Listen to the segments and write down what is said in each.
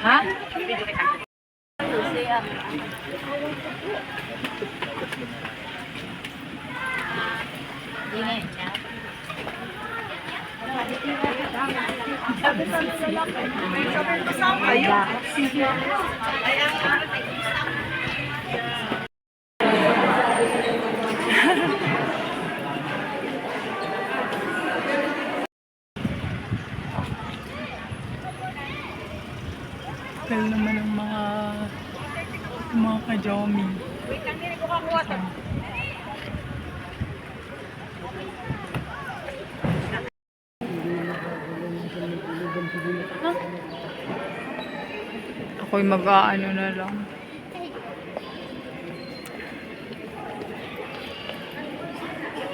Ha? Kal naman ang mga mga kajomi. Ako'y mag-aano na lang.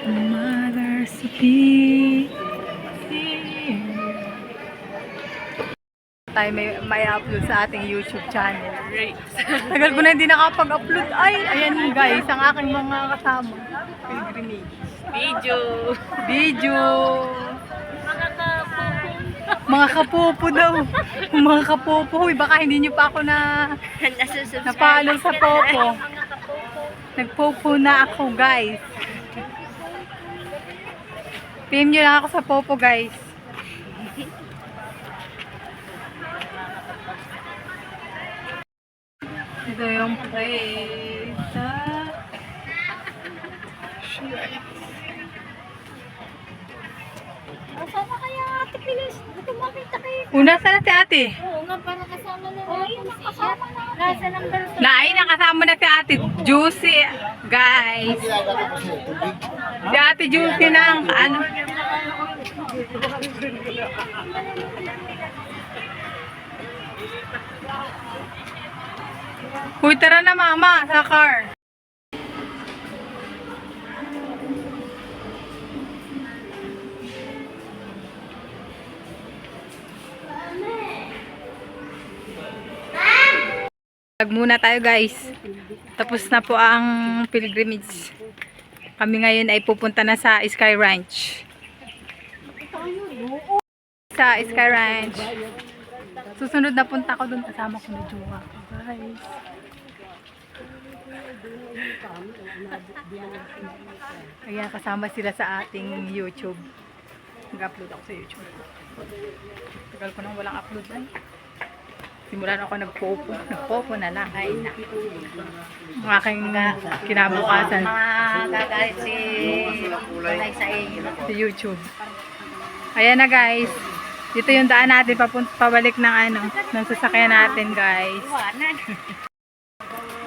Mother's Day. Tayo may, may upload sa ating YouTube channel. Tagal ko na hindi nakapag-upload. Ay, ayan guys, ang aking mga kasama. Pilgrimage. Video. Video. Mga kapopo daw. Mga kapopo. Uy, baka hindi nyo pa ako na napalo sa popo. Nagpopo na ako, guys. PM nyo lang ako sa popo, guys. Ito yung place. Ah. Kasama kaya ate Pilis. Gusto makita kayo. Una sana si ate. Oo nga, para kasama na Oo, yung nakasama na. Nasa number Nai, nakasama na si ate Juicy. Guys. Si ate Juicy ng ano. Uy, tara na mama, sa car. Vlog muna tayo guys. Tapos na po ang pilgrimage. Kami ngayon ay pupunta na sa Sky Ranch. Sa Sky Ranch. Susunod na punta ko dun kasama ko na jowa ko guys. Ayan, kasama sila sa ating YouTube. Mag-upload ako sa YouTube. Tagal ko nang walang upload ay. Simulan ako nagpopo. Nagpopo na lang. Ay, na. Ang aking kinabukasan Mga gagalit si Tulay sa iyo. sa YouTube. Ayan na guys. Dito yung daan natin papunt pabalik ng ano, ng sasakyan natin guys.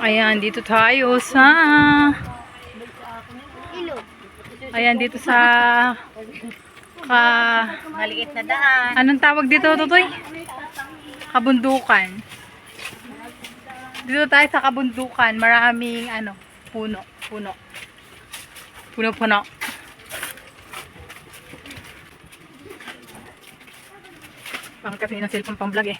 Ayan, dito tayo sa. Ayan, dito sa ka Maliit na daan. Anong tawag dito, Tutoy? Kabundukan. Dito tayo sa kabundukan. Maraming ano, puno. Puno. Puno-puno. Pang kasi ng cellphone pang vlog eh.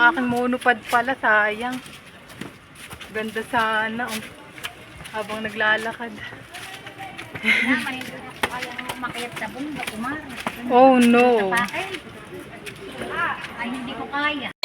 Ang aking monopod pala, sayang. Ganda sana. Oh. Habang naglalakad. Oh no. Bakit? Ay, hindi ko kaya.